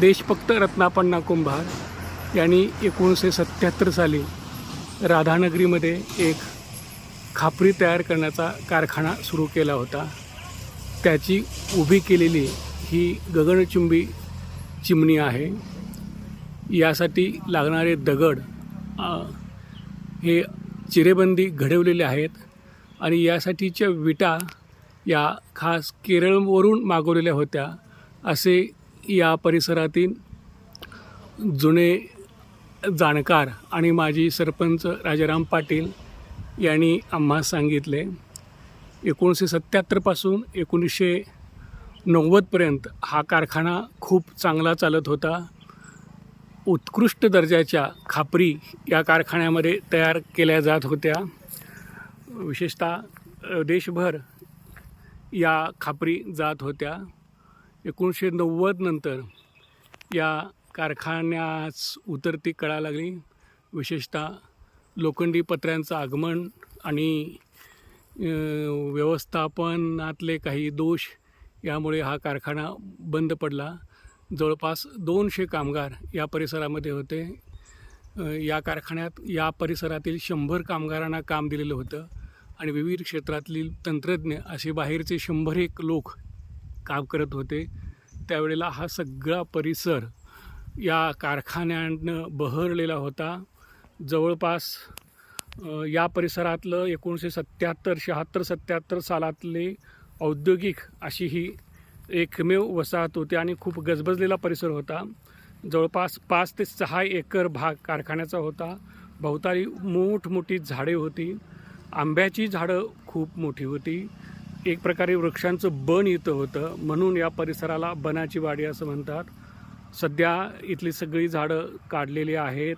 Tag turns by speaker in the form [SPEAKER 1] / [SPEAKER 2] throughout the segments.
[SPEAKER 1] देशभक्त रत्नापण्णा कुंभार यांनी एकोणीसशे सत्त्याहत्तर साली राधानगरीमध्ये एक खापरी तयार करण्याचा कारखाना सुरू केला होता. त्याची उभी केलेली ही गगनचुंबी चिमणी आहे. यासाठी लागणारे दगड हे चिरेबंदी घडवलेले आहेत आणि यासाठीच्या विटा या खास केरळवरून मागवलेल्या होत्या असे या परिसरातील जुने जाणकार आणि माजी सरपंच राजाराम पाटील यांनी आम्हा सांगितले एकोणीसशे सत्त्याहत्तरपासून एकोणीसशे नव्वदपर्यंत हा कारखाना खूप चांगला चालत होता. उत्कृष्ट दर्जाच्या खापरी या कारखान्यामध्ये तयार केल्या जात होत्या. विशेषतः देशभर या खापरी जात होत्या. एकोणीसशे नव्वद नंतर या कारखान्यास उतरती कळा लागली. विशेषतः लोखंडी पत्र्यांचं आगमन आणि व्यवस्थापनातले काही दोष यामुळे हा कारखाना बंद पडला. जवळपास दोनशे कामगार या परिसरामध्ये होते. या कारखान्यात या परिसरातील शंभर कामगारांना काम दिलेलं होतं आणि विविध क्षेत्रातील तंत्रज्ञ असे बाहेरचे शंभर एक लोक काम करत होते. त्यावेळेला हा सगळा परिसर या कारखान्यानं बहरलेला होता. जवळपास या परिसरातलं एकोणीसशे सत्त्याहत्तर शहात्तर सत्त्याहत्तर सालातले औद्योगिक अशी ही एकमेव वसाहत होती आणि खूप गजबजलेला परिसर होता. जवळपास पाच ते सहा एकर भाग कारखान्याचा होता. भोवताली मोठमोठी झाडे होती. आंब्याची झाडं खूप मोठी होती. एक प्रकारे वृक्षांचं बन इथं होतं. म्हणून या परिसराला बनाची वाडी असं म्हणतात. सध्या इथली सगळी झाडं काढलेली आहेत.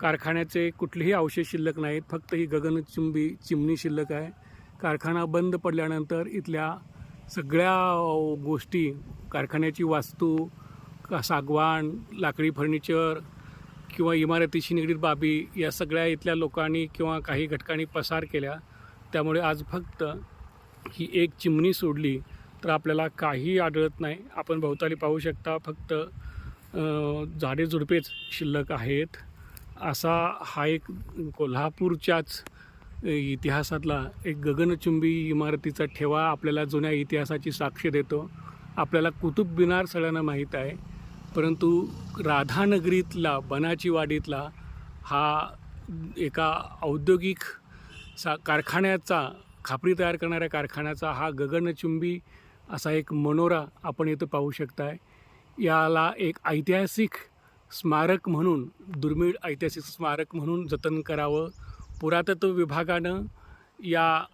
[SPEAKER 1] कारखान्याचे कुठलेही अवशेष शिल्लक नाहीत. फक्त ही गगनचुंबी चिमणी शिल्लक आहे. कारखाना बंद पडल्यानंतर इथल्या सगळ्या गोष्टी कारखान्याची वास्तू का सागवान लाकडी फर्निचर किंवा इमारतीशी निगडीत बाबी या सगळ्या इथल्या लोकांनी किंवा काही घटकांनी पसार केल्या. त्यामुळे आज फक्त ही एक चिमणी सोडली तर आपल्याला काही आढळत नाही. आपण भोवताली पाहू शकता फक्त झाडे झुडपेच शिल्लक आहेत. असा हा एक कोल्हापूरच्याच इतिहासातला एक गगनचुंबी इमारतीचा ठेवा आपल्याला जुन्या इतिहासाची साक्ष देतो. आपल्याला कुतुब मिनार सगळ्यांना माहीत आहे परंतु राधानगरीतला बनाची वाडीतला हा एका औद्योगिक सा कारखान्याचा खापरी तयार करणाऱ्या कारखान्याचा हा गगनचुंबी असा एक मनोरा आपण इथं पाहू शकताय. याला एक ऐतिहासिक स्मारक म्हणून दुर्मिळ ऐतिहासिक स्मारक म्हणून जतन करावं. पुरातत्व विभागानं या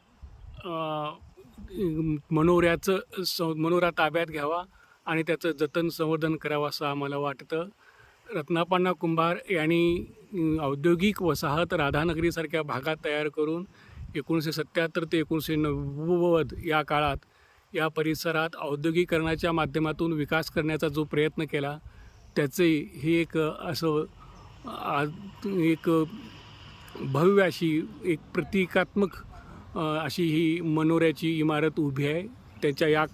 [SPEAKER 1] मनोऱ्याचं स मनोरा ताब्यात घ्यावा आणि त्याचं जतन संवर्धन करावं असं आम्हाला वाटतं. रत्नापण्णा कुंभार यांनी औद्योगिक वसाहत राधानगरीसारख्या भागात तयार करून एकोणीसशे सत्त्याहत्तर ते एकोणीसशे नव्वद या काळात या परिसरात औद्योगिकरणाच्या माध्यमातून विकास करण्याचा जो प्रयत्न केला त्याचे हे एक असं एक भव्य अशी एक प्रतिकात्मक अशी ही मनोऱ्याची इमारत उभी आहे. त्याच्या या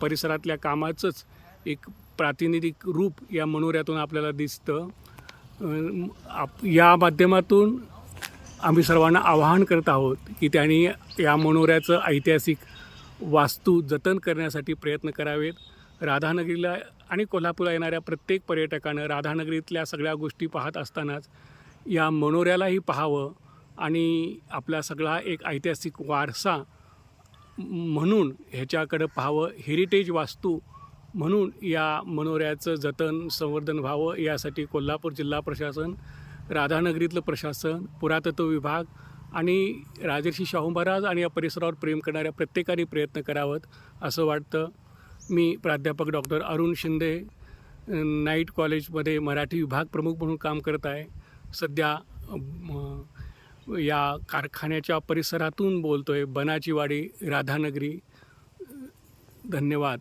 [SPEAKER 1] परिसरातल्या कामाचंच एक प्रातिनिधिक रूप या मनोऱ्यातून आपल्याला दिसतं. आप या माध्यमातून आम्ही सर्वांना आवाहन करत आहोत की त्यांनी या मनोऱ्याचं ऐतिहासिक वास्तू जतन करण्यासाठी प्रयत्न करावेत. राधानगरीला आणि कोल्हापूरला येणाऱ्या प्रत्येक पर्यटकानं राधानगरीतल्या सगळ्या गोष्टी पाहत असतानाच या मनोऱ्यालाही पाहावं आणि आपला सगळा एक ऐतिहासिक वारसा म्हणून ह्याच्याकडं पाहावं हेरिटेज वास्तू म्हणून या मनोऱ्याचं जतन संवर्धन व्हावं यासाठी कोल्हापूर जिल्हा प्रशासन राधानगरीतलं प्रशासन पुरातत्व विभाग आणि राजर्षी शाहू महाराज आणि या परिसरावर प्रेम करणाऱ्या प्रत्येकाने प्रयत्न करावत असं वाटतं. मी प्राध्यापक डॉक्टर अरुण शिंदे नाईट कॉलेजमध्ये मराठी विभाग प्रमुख म्हणून काम करत आहे. सध्या या कारखान्याच्या परिसरातून बोलतो आहे बनाचीवाडी राधानगरी. धन्यवाद.